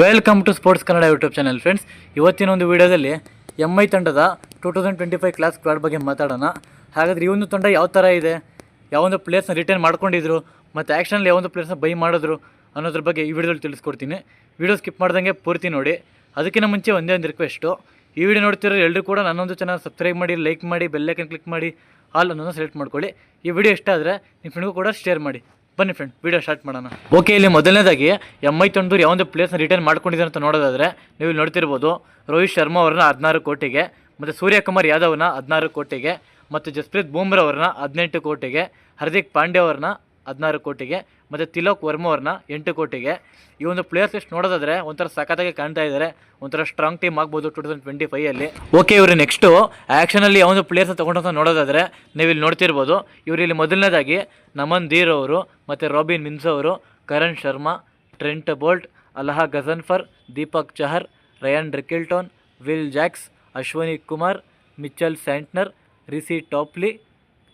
Welcome to sports Kannada YouTube channel friends ಇವತ್ತಿನ ಒಂದು ವಿಡಿಯೋದಲ್ಲಿ ಎಂ ಐ ತಂಡದ two thousand twenty five class squad ಬಗ್ಗೆ ಮಾತಾಡೋಣ. ಹಾಗಾದರೆ ಈ ಒಂದು ತಂಡ ಯಾವ ಥರ ಇದೆ? ಯಾವೊಂದು ಪ್ಲೇಸ್ನ ರಿಟರ್ನ್ ಮಾಡ್ಕೊಂಡಿದ್ರು? ಮತ್ತು ಆ್ಯಕ್ಷನಲ್ಲಿ ಯಾವೊಂದು ಪ್ಲೇಸ್ನ ಬೈ ಮಾಡಿದ್ರು? ಅನ್ನೋದ್ರ ಬಗ್ಗೆ ಈ ವಿಡಿಯೋದಲ್ಲಿ ತಿಳಿಸ್ಕೊಡ್ತೀನಿ. ವಿಡಿಯೋ ಸ್ಕಿಪ್ ಮಾಡ್ದಂಗೆ ಪೂರ್ತಿ ನೋಡಿ. ಅದಕ್ಕಿಂತ ಮುಂಚೆ ಒಂದೇ ಒಂದು ರಿಕ್ವೆಸ್ಟು ಈ ವಿಡಿಯೋ ನೋಡ್ತಿರೋ ಎಲ್ಲರೂ ಕೂಡ ನನ್ನೊಂದು ಚಾನಲ್ ಸಬ್ಸ್ಕ್ರೈಬ್ ಮಾಡಿ ಲೈಕ್ ಮಾಡಿ ಬೆಲ್ಲೈಕನ್ ಕ್ಲಿಕ್ ಮಾಡಿ ಆಲ್ ಅನ್ನೋದನ್ನು ಸೆಲೆಕ್ಟ್ ಮಾಡ್ಕೊಳ್ಳಿ. ಈ ವಿಡಿಯೋ ಇಷ್ಟ ಆದರೆ ನಿಮ್ಮ ಫ್ರೆಂಡ್ಗೂ ಕೂಡ ಶೇರ್ ಮಾಡಿ. ಬನ್ನಿ ಫ್ರೆಂಡ್ ವೀಡಿಯೋ ಸ್ಟಾರ್ಟ್ ಮಾಡೋಣ. ಓಕೆ ಇಲ್ಲಿ ಮೊದಲನೇದಾಗಿ ಎಂ ಐ ತಂಡೂರು ಯಾವೊಂದು ಪ್ಲೇಸ್ನ ರಿಟರ್ನ್ ಮಾಡ್ಕೊಂಡಿದ್ದಾರೆ ಅಂತ ನೋಡೋದಾದರೆ ನೀವು ಇಲ್ಲಿ ನೋಡ್ತಿರ್ಬೋದು ರೋಹಿತ್ ಶರ್ಮಾ ಅವ್ರನ್ನ ಹದಿನಾರು ಕೋಟಿಗೆ, ಮತ್ತು ಸೂರ್ಯಕುಮಾರ್ ಯಾದವ್ನ ಹದಿನಾರು ಕೋಟಿಗೆ, ಮತ್ತು ಜಸ್ಪ್ರೀತ್ ಬೂಮ್ರಾ ಅವ್ರನ್ನ ಹದಿನೆಂಟು ಕೋಟಿಗೆ, ಹಾರ್ದಿಕ್ ಪಾಂಡ್ಯ ಅವ್ರನ್ನ ಹದಿನಾರು ಕೋಟಿಗೆ ಮತ್ತು ತಿಲೋಕ್ ವರ್ಮ ಅವ್ರನ್ನ ಎಂಟು ಕೋಟಿಗೆ. ಈ ಒಂದು ಪ್ಲೇಯರ್ಸ್ ಲಿಸ್ಟ್ ನೋಡೋದಾದ್ರೆ ಒಂಥರ ಸಖತ್ತಾಗಿ ಕಾಣ್ತಾ ಇದ್ದಾರೆ ಒಂಥರ ಸ್ಟ್ರಾಂಗ್ ಟೀಮ್ ಆಗ್ಬೋದು ಟು ತೌಸಂಡ್ ಟ್ವೆಂಟಿ ಫೈಯಲ್ಲಿ ಓಕೆ ಇವರು ನೆಕ್ಸ್ಟು ಆ್ಯಕ್ಷನಲ್ಲಿ ಯಾವೊಂದು ಪ್ಲೇಯರ್ಸ್ ತೊಗೊಂಡಂತ ನೋಡೋದಾದರೆ ನೀವು ಇಲ್ಲಿ ನೋಡ್ತಿರ್ಬೋದು. ಇವರು ಇಲ್ಲಿ ಮೊದಲನೇದಾಗಿ ನಮನ್ ಧೀರ್ ಅವರು, ಮತ್ತು ರಾಬಿನ್ ಮಿನ್ಸ್ ಅವರು, Karan Sharma, Trent Boult, Allah Ghazanfar Deepak Chahar, Ryan Rickelton Will Jacks, Ashwani Kumar, Mitchell Santner Reece Topley,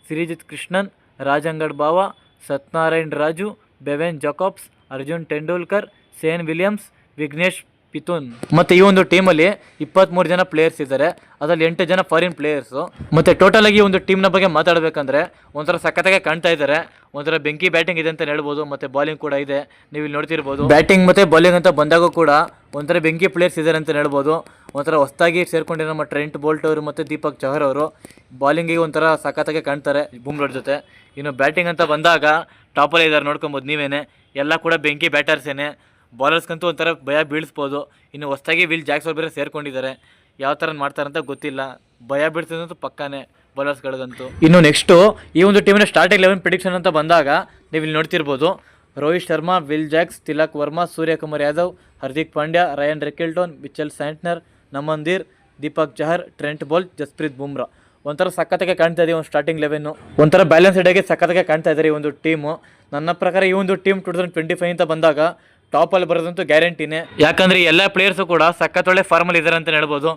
Shrijith Krishnan Raj Angad Bawa, Satyanarayana Raju Bevon Jacobs Arjun Tendulkar Sen Williams Vignesh Puthur. ಮತ್ತು ಈ ಒಂದು ಟೀಮಲ್ಲಿ ಇಪ್ಪತ್ತ್ಮೂರು ಜನ ಪ್ಲೇಯರ್ಸ್ ಇದ್ದಾರೆ. ಅದರಲ್ಲಿ ಎಂಟು ಜನ ಫಾರಿನ್ ಪ್ಲೇಯರ್ಸು ಮತ್ತು ಟೋಟಲ್ ಆಗಿ ಒಂದು ಟೀಮ್ನ ಬಗ್ಗೆ ಮಾತಾಡಬೇಕಂದ್ರೆ ಒಂಥರ ಸಖತ್ತಾಗೆ ಕಾಣ್ತಾ ಇದ್ದಾರೆ. ಒಂಥರ ಬೆಂಕಿ ಬ್ಯಾಟಿಂಗ್ ಇದೆ ಅಂತ ಹೇಳ್ಬೋದು. ಮತ್ತು ಬಾಲಿಂಗ್ ಕೂಡ ಇದೆ. ನೀವು ಇಲ್ಲಿ ನೋಡ್ತಿರ್ಬೋದು. ಬ್ಯಾಟಿಂಗ್ ಮತ್ತು ಬಾಲಿಂಗ್ ಅಂತ ಬಂದಾಗ ಕೂಡ ಒಂಥರ ಬೆಂಕಿ ಪ್ಲೇಯರ್ಸ್ ಇದ್ದಾರೆ ಅಂತ ಹೇಳ್ಬೋದು. ಒಂಥರ ಹೊಸದಾಗಿ ಸೇರ್ಕೊಂಡಿರೋ ನಮ್ಮ ಟ್ರೆಂಟ್ ಬೋಲ್ಟ್ ಅವರು ಮತ್ತು ದೀಪಕ್ ಚಹರ್ ಅವರು. ಬಾಲಿಂಗಿಗೆ ಒಂಥರ ಸಖತ್ತಾಗೆ ಕಾಣ್ತಾರೆ ಬುಮ್ರೋಡ್ ಜೊತೆ. ಇನ್ನು ಬ್ಯಾಟಿಂಗ್ ಅಂತ ಬಂದಾಗ ಟಾಪಲ್ಲಿ ಇದ್ದಾರೆ ನೋಡ್ಕೊಬೋದು ನೀವೇನೆ. ಎಲ್ಲ ಕೂಡ ಬೆಂಕಿ ಬ್ಯಾಟರ್ಸೇನೆ. ಬಾಲರ್ಸ್ಗಂತೂ ಒಂಥರ ಭಯ ಬೀಳಿಸ್ಬೋದು. ಇನ್ನು ಹೊಸದಾಗಿ ವಿಲ್ ಜಾಕ್ಸ್ ಬೇರೆ ಸೇರ್ಕೊಂಡಿದ್ದಾರೆ. ಯಾವ ಥರ ಮಾಡ್ತಾರಂತ ಗೊತ್ತಿಲ್ಲ. ಭಯ ಬೀಳ್ತದಂತೂ ಪಕ್ಕಾನೇ ಬೌಲರ್ಸ್ಗಳಿಗಂತೂ. ಇನ್ನು ನೆಕ್ಸ್ಟು ಈ ಒಂದು ಟೀಮಿನ ಸ್ಟಾರ್ಟಿಂಗ್ ಲೆವೆನ್ ಪ್ರಿಡಿಕ್ಷನ್ ಅಂತ ಬಂದಾಗ ನೀವು ಇಲ್ಲಿ ನೋಡ್ತಿರ್ಬೋದು. Rohit Sharma, Will Jacks, Tilak Varma, Suryakumar Yadav, Hardik Pandya, Ryan Rickelton Mitchell Santner Naman Dhir Deepak Chahar, Trent Boult Jasprit Bumrah. ಒಂಥರ ಸಖತ್ತಾಗೆ ಕಾಣ್ತಾ ಇದೆ ಒಂದು ಸ್ಟಾರ್ಟಿಂಗ್ ಲೆವೆನ್ನು ಒಂಥರ ಬ್ಯಾಲೆನ್ಸ್ ಆಗಿ ಸಖತ್ತಾಗೆ ಕಾಣ್ತಾ ಇದ್ದಾರೆ ಈ ಒಂದು ಟೀಮು ನನ್ನ ಪ್ರಕಾರ ಈ ಒಂದು team two thousand twenty five ಅಂತ ಬಂದಾಗ ಟಾಪಲ್ಲಿ ಬರೋದಂತೂ ಗ್ಯಾರಂಟಿನೇ ಯಾಕಂದರೆ ಎಲ್ಲ ಪ್ಲೇಯರ್ಸು ಕೂಡ ಸಖತ್ತೊಳ್ಳೆ ಫಾರ್ಮಲ್ಲಿ ಇದ್ದಾರೆ ಅಂತ ಹೇಳ್ಬೋದು.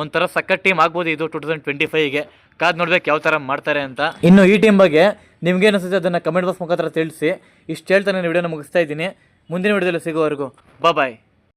ಒಂಥರ ಸಖತ್ ಟೀಮ್ ಆಗ್ಬೋದು ಇದು ಟು ತೌಸಂಡ್ ಟ್ವೆಂಟಿ ಫೈವ್ಗೆ ಕಾದ್ ನೋಡ್ಬೇಕು ಯಾವ ಥರ ಮಾಡ್ತಾರೆ ಅಂತ. ಇನ್ನು ಈ ಟೀಮ್ ಬಗ್ಗೆ ನಿಮ್ಗೆ ಅನಿಸುತ್ತೆ ಅದನ್ನು ಕಮೆಂಟ್ ಬಾಕ್ಸ್ ಮುಖಾಂತರ ತಿಳಿಸಿ. ಇಷ್ಟು ಹೇಳ್ತಾ ನಾನು ವಿಡಿಯೋನ ಮುಗಿಸ್ತಾ ಇದ್ದೀನಿ. ಮುಂದಿನ ವಿಡಿಯೋದಲ್ಲಿ ಸಿಗೋವರೆಗೂ ಬಾಯ್